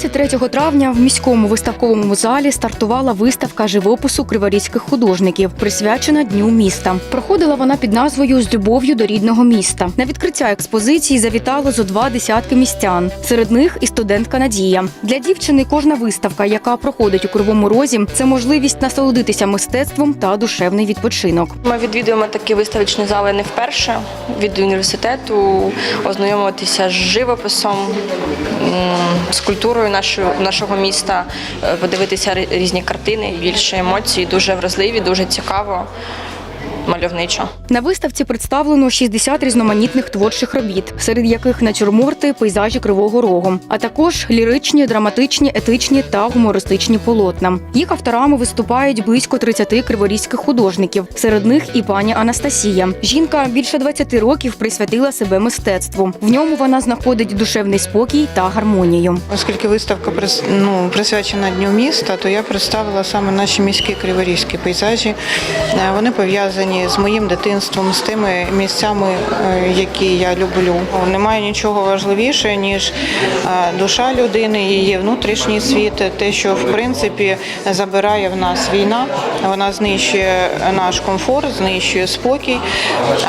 23 травня в міському виставковому залі стартувала виставка живопису криворізьких художників, присвячена Дню міста. Проходила вона під назвою З любов'ю до рідного міста. На відкриття експозиції завітало зо два десятки містян. Серед них і студентка Надія. Для дівчини кожна виставка, яка проходить у Кривому Розі, це можливість насолодитися мистецтвом та душевний відпочинок. Ми відвідуємо такі виставочні зали не вперше від університету, ознайомитися з живописом, з культурою нашої, нашого міста, е, подивитися різні картини, більше емоцій, дуже вразливі, дуже цікаво, мальовничо. На виставці представлено 60 різноманітних творчих робіт, серед яких натюрморти, пейзажі Кривого Рогу, а також ліричні, драматичні, етичні та гумористичні полотна. Їх авторами виступають близько 30 криворізьких художників. Серед них і пані Анастасія. Жінка більше 20 років присвятила себе мистецтву. В ньому вона знаходить душевний спокій та гармонію. Оскільки виставка ну, присвячена Дню міста, то я представила саме наші міські криворізькі пейзажі. Е, Вони пов'язані з моїм дитинством, з тими місцями, е, які я люблю. Немає нічого важливіше, ніж е, душа людини, її внутрішній світ, те, що в принципі забирає в нас війна. Вона знищує наш комфорт, знищує спокій.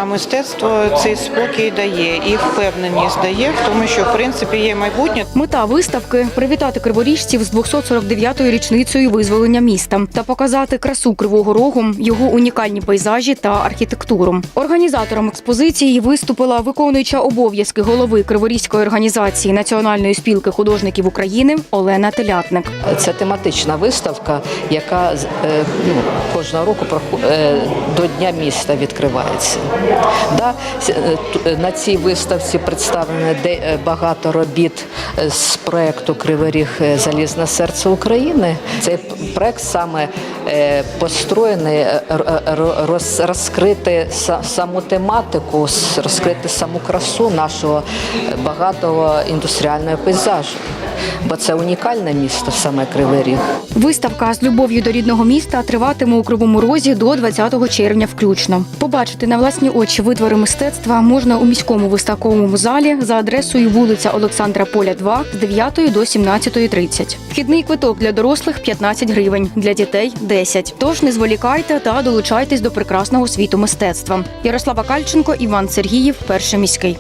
А мистецтво цей спокій дає і впевненість дає в тому, що в принципі є майбутнє. Мета виставки привітати криворіжців з 249-ю річницею визволення міста та показати красу Кривого Рогу, його унікальні пейзажі та архітектуру. Організатором експозиції виступила виконуюча обов'язки голови Криворізької організації Національної спілки художників України Олена Телятник. Це тематична виставка, яка е, ну, кожного року е, до Дня міста відкривається. Да? е, На цій виставці представлено багато робіт з проєкту Кривий Залізне серце України. Цей проект саме построєний роз- розкрити са- саму тематику, розкрити саму красу нашого е, багатого індустріального пейзажу. Бо це унікальне місто, саме Кривий Ріг. Виставка з любов'ю до рідного міста триватиме у Кривому Розі до 20 червня включно. Побачити на власні очі витвори мистецтва можна у міському виставковому залі за адресою вулиця Олександра Поля, 2 з 9 до 17.30. Вхідний квиток для дорослих 15 гривень, для дітей 10. Тож не зволікайте та долучайтесь до прекрасного світу мистецтва. Ярослава Кальченко, Іван Сергіїв, перший міський.